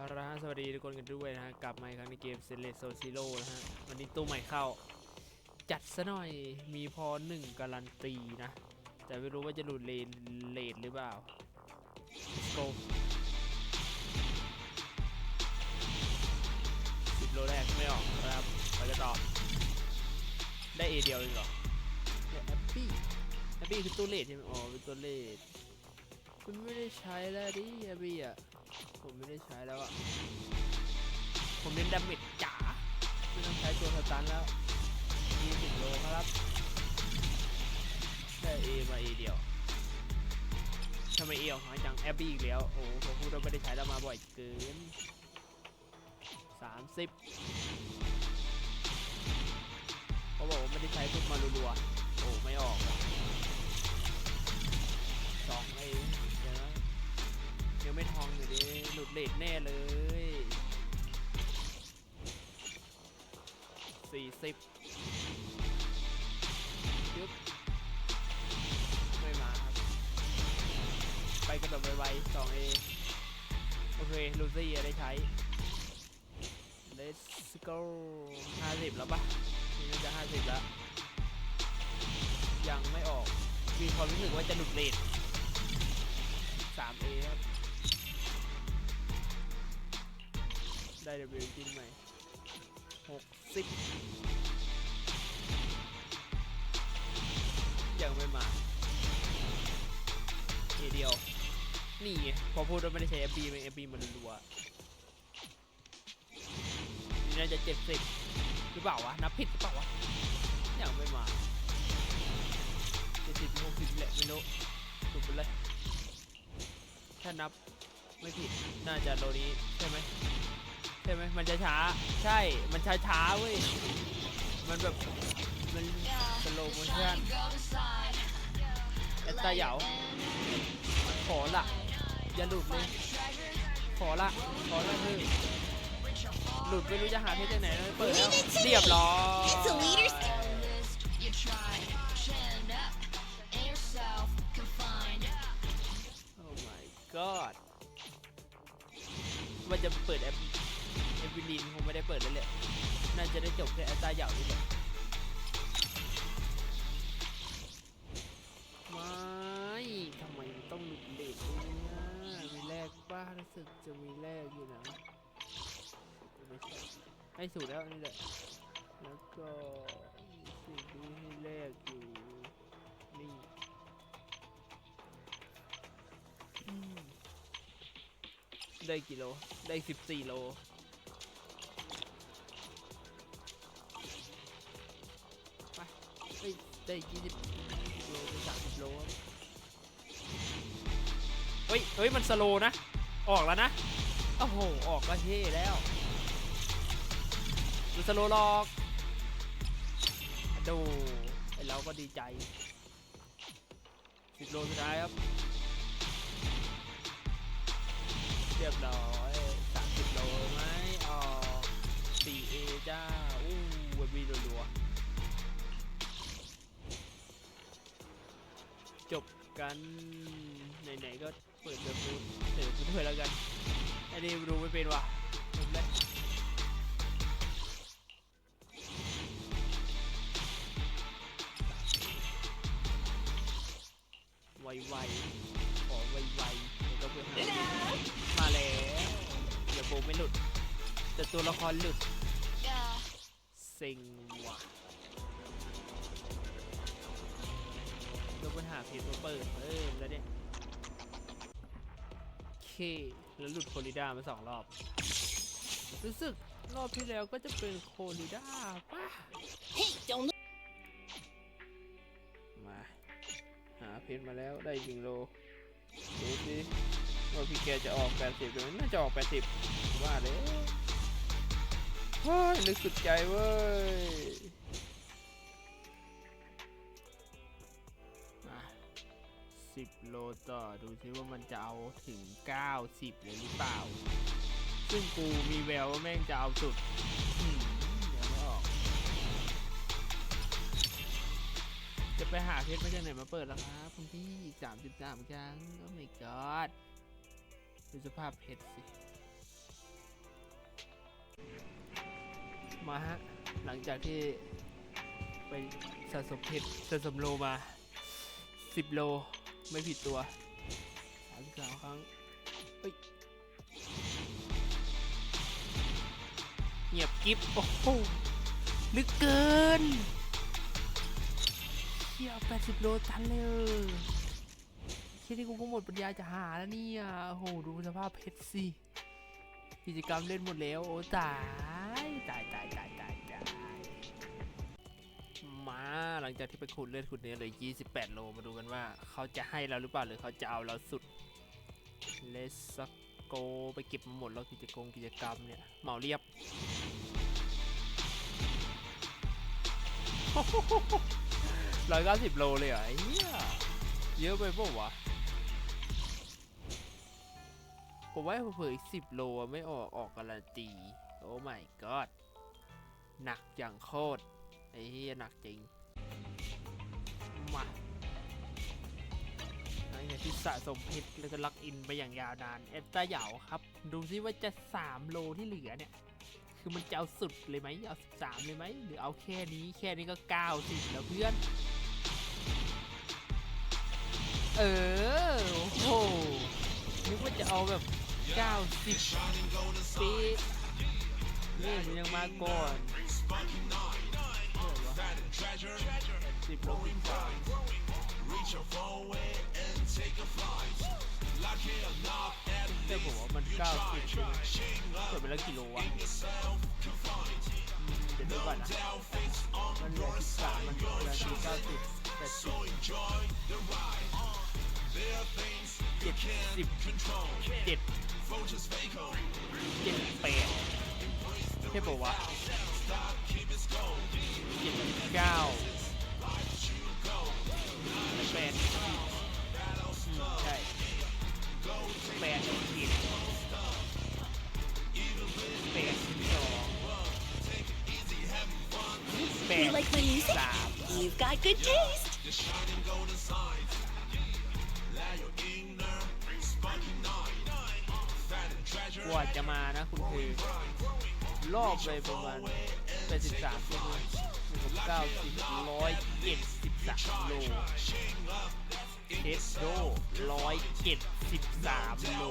เอาละฮะสวัสดีทุกคนกันด้วยนะฮะกลับมาอีกครั้งในเกมเซเลโซซิโร่นะฮะวันนี้ตู้ใหม่เข้า จัดซะหน่อยมีพอหนึ่งการันตีนะ แต่ไม่รู้ว่าจะหลุดเลนเลดหรือเปล่า Let's go สิบโลแรกไม่ออกนะครับไปกันต่อได้เอเดียวเองเหรอได้แอปปี้แอปปี้คือตัวเลดใช่ไหมอ๋อเป็นตัวเลดคุณไม่ได้ใช้แล้วดิแอปปี้อะ ผมไม่ได้ใช้แล้วอะผมเน้นดาเมจจ๋าไม่ต้องใช้ตัวสตันแล้ว20โลครับ ได้เอมาเอเดียวทำไมเอออกน้อยจังแอบบี้อีกแล้ว โอ้โหผมพูดว่าไม่ได้ใช้แล้วมาบ่อยเกิน30เขาบอกว่าไม่ได้ใช้ปุ๊บมารัวๆโอ้ไม่ออกสองเอเดี๋ ยังไม่ทองอยู่ดิหลุดเลทแน่เลยสี่สิบยุบไม่มาครับ ไปกระโดดไวๆสองเอโอเค ลูซี่ได้ใช้ let's go ห้าสิบแล้วปะนี่จะห้าสิบแล้ว ยังไม่ออก มีความรู้สึกว่าจะหลุดเลทสามเอครับ ได้เดบิวจินใหม่หกสิบยังไม่มาเอเดียว นี่ไงพอพูดว่าไม่ได้ใช้ FB มัน FB มันรัวนี่น่าจะเจ็ดสิบหรือเปล่าวะ นับผิดหรือเปล่าวะยังไม่มาเจ็ดสิบหกสิบแหละไม่รู้ถูกไปเลยถ้านับไม่ผิด น่าจะโลนี้ใช่ไหม ช่ไหมมันจะช้า ใช่ มันช้าช้าเว้ย มันแบบ มันสโลโมชั่นแอตตาเหยาขอละ อย่าหลุดเลย ขอละ ขอละเฮ้ยหลุดไม่รู้จะหาเพชรที่ไหนเลยเปิดแล้วเรียบร้อย It's a leader's You try, chin up, and yourself confined. โอ้ my god ว่าจะเปิดแอป วิลีนคงไม่ได้เปิดแล้วแหละน่าจะได้จบแค่แอตตาเหยานี่แหละไม่ทำไมมันต้องหลุดเลทด้วยนะมีแรกป้ารู้สึกจะมีแรกอยู่นะไม่ใช่ให้สูตรแล้วนี่แหละแล้วก็มีสิ่งที่ให้แรกอยู่นี่อืมได้กี่โล ได้สิบสี่โล เฮ้ยได้ยี่สิบโลได้สามสิบโลครับเฮ้ยเฮ้ย มันสโลว์นะ ออกแล้วนะ โอ้โห ออกก็เท่แล้วมันสโลว์หรอกดูไอเราก็ดีใจสิบโลสุดท้ายครับ เรียบร้อยสามสิบโลไหมออกสี่เอจ้า อู้วบีรัวๆ จบกันไหนๆก็เปิดแบบดูเสือไปด้วยแล้วกันไอ้นี่รู้ไม่เป็นว่ะจบเลยไวๆขอไวๆแล้วก็เพื่อนหามาแล้วเดี๋ยวโบไม่หลุด แต่ตัวละครหลุด Yeah. เซ็งว่ะ ปัญหาเพจมาเปิดเออแล้วเนี่ยโอเค แล้วหลุดโคลิด้ามาสองรอบ รู้สึกรอบที่แล้วก็จะเป็นโคลิด้าป่ะ Hey, don't look. มา หาเพจมาแล้วได้ยิงโลดูสิว่าพี่แกจะออก 80หรือน่าจะออก 80 ว่าเลยเฮ้ยนึกสุดใจเว้ย 10 โลต่อ ดูสิว่ามันจะเอาถึง 90 เลยหรือเปล่า ซึ่งกูมีแววว่าแม่งจะเอาสุดเดี๋ยวไม่ออก จะไปหาเพชรมาจากไหนมาเปิดแล้วครับคุณพี่อีกสามสิบสามครั้งโอ้ my god ดูสภาพเพชรสิ มาฮะ หลังจากที่ไปสะสมเพชรสะสมโลมา 10 โล ไม่ผิดตัวสามสามครั้งเฮ้ยเงียบกิ๊บโอ้โหลึกเกินเชี่ย80โลตันเลยเออแค่นี้กูก็หมดปัญญาจะหาแล้วเนี่ยโอ้โหดูสภาพเพชรสิ กิจกรรมเล่นหมดแล้ว โอ้ตา ลังจากที่ไปขุดเลือดขุดเนื้อเลย28 โล มาดูกันว่า เขาจะให้เราหรือเปล่าหรือเขาจะเอาเราสุดเลสโกไปเก็บมาหมดแล้วกิจกรรมกิจกรรมเนี่ยเหมาเรียบร้อยเก้าสิบโลเลยเหรอไอ้เหี้ยเยอะไปเปล่าวะผมว่าเผื่ออีกสิบโลไม่ออกออกการันตี โอ้ my god หนักอย่างโคตรไอ้เหี้ยหนักจริง มาหลังจากที่สะสมเพชรแล้วก็ล็อกอินไปอย่างยาวนานเอฟตาเหยาครับ ดูซิว่าจะ 3 โลที่เหลือเนี่ย คือมันจะเอาสุดเลยไหมเอา 13 เลยไหมหรือเอาแค่นี้แค่นี้ก็ 90 แล้วเพื่อน เออ โอ้โหนึกว่าจะเอาแบบ 90ปีนี่มันยังมาก่อน สิบลบสิบสามแต่ผมว่ามัน90ใช่ไหมเกิดไปแล้วกี่โลวะอืมเดี๋ยวดูก่อนนะมันเหลือ13มันเหลือที่90 80เจ็ดสิบเจ็ดเจ็ดแปดใช่ปะวะ เจ็ดสิบเก้าแปดสิบอืมใช่แปดสิบเจ็ดแปดสิบสองแปด You like my music? สาม You've got good taste. กว่าจะมานะคุณคือ รอบไปประมาณ83กิโลหนึ่ง เก้าสิบร้อยเจ็ดสิบสามโลเทสโดร้อยเจ็ดสิบสามโล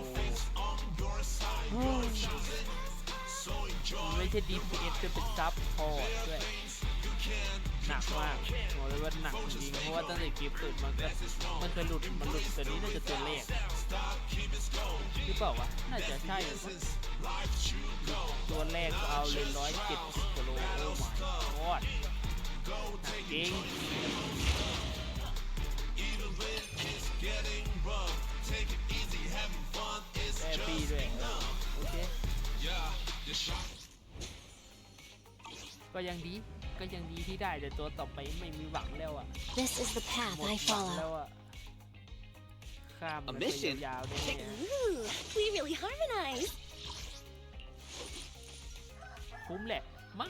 ไม่ใช่ DPS ด้วยเป็นซับพอด้วยหนักมากบอกเลยว่าหนักจริงเพราะว่าตั้งแต่คลิปตื่นมันก็มันเคยหลุดมันหลุดตัวนี้น่าจะตัวเลขหรือเปล่าวะน่าจะใช่ตัวแรกเอาเลยร้อยเจ็ดสิบ จริงแอปีด้วยเออโอเคก็ยังดีก็ยังดีที่ได้แต่ตัวต่อไปไม่มีหวังแล้วอะ This is the path หมด I หวังแล้ follow. วอะข้ามมัน A ไป mission? ยาวๆได้ไง Ooh, we really harmonize. คุ้มแหละมั้ง